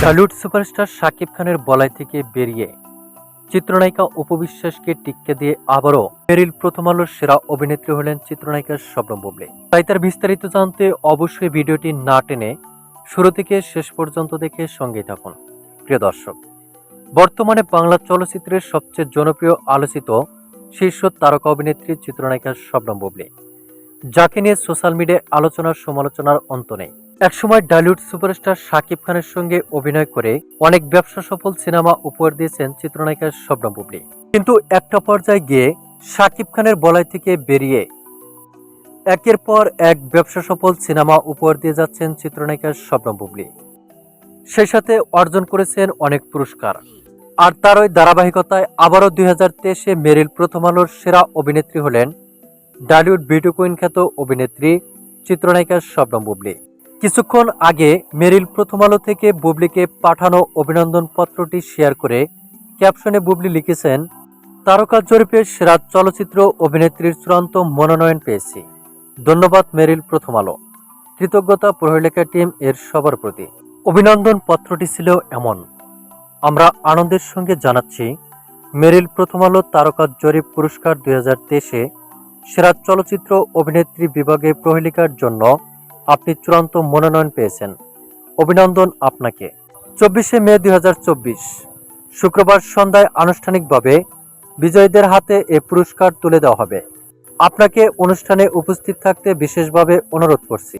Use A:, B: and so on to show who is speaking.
A: Dhallywood superstar Shakib খানের বলয় থেকে বেরিয়ে চিত্রনায়িকা উপবিশ্বাসকে টিক্কে দিয়ে আবারও মেরিল প্রথম আলোর সেরা অভিনেত্রী হলেন চিত্রনায়িকা শবনম বুবলি। তাই তার বিস্তারিত জানতে অবশ্যই ভিডিওটি না টেনে শুরু থেকে শেষ পর্যন্ত দেখে সঙ্গে থাকুন। প্রিয় দর্শক, বর্তমানে বাংলা চলচ্চিত্রের সবচেয়ে জনপ্রিয় আলোচিত শীর্ষ তারকা অভিনেত্রী চিত্রনায়িকা শবনম বুবলি। যাকে নিয়ে সোশ্যাল মিডিয়ায় আলোচনার সমালোচনার অন্ত নেই। একসময় ডালিউড সুপারস্টার শাকিব খানের সঙ্গে অভিনয় করে অনেক ব্যবসা সফল সিনেমা উপহার দিয়েছেন চিত্রনায়িকা শবনম বুবলি। কিন্তু একটা পর্যায়ে গিয়ে শাকিব খানের বলয় থেকে বেরিয়ে একের পর এক ব্যবসা সফল সিনেমা উপহার দিয়ে যাচ্ছেন চিত্রনায়িকা শবনম বুবলি। সেই সাথে অর্জন করেছেন অনেক পুরস্কার। আর তার ওই ধারাবাহিকতায় আবারও দুই হাজার তেইশে মেরিল প্রথম আলোর সেরা অভিনেত্রী হলেন ডালিউড বিউটি কুইন খ্যাত অভিনেত্রী চিত্রনায়িকা শবনম বুবলি। কিছুক্ষণ আগে মেরিল প্রথম আলো থেকে বুবলিকে পাঠানো অভিনন্দন পত্রটি শেয়ার করে ক্যাপশনে বুবলি লিখেছেন, তারকা জরিপে সেরা চলচ্চিত্র অভিনেত্রীর চূড়ান্ত মনোনয়ন পেয়েছি। ধন্যবাদ মেরিল প্রথম আলো। কৃতজ্ঞতা প্রহেলিকা টিম এর সবার প্রতি। অভিনন্দন পত্রটি ছিল এমন। আমরা আনন্দের সঙ্গে জানাচ্ছি, মেরিল প্রথম আলো তারকা জরিপ পুরস্কার দুই হাজার তেইশে সেরা চলচ্চিত্র অভিনেত্রী বিভাগে প্রহেলিকার জন্য আপনি চূড়ান্ত মনোনয়ন পেয়েছেন। অভিনন্দন আপনাকে। চব্বিশে মে দুই হাজার চব্বিশ, শুক্রবার সন্ধ্যায় আনুষ্ঠানিকভাবে বিজয়ীদের হাতে এ পুরস্কার তুলে দেওয়া হবে। আপনাকে অনুষ্ঠানে উপস্থিত থাকতে বিশেষভাবে অনুরোধ করছি।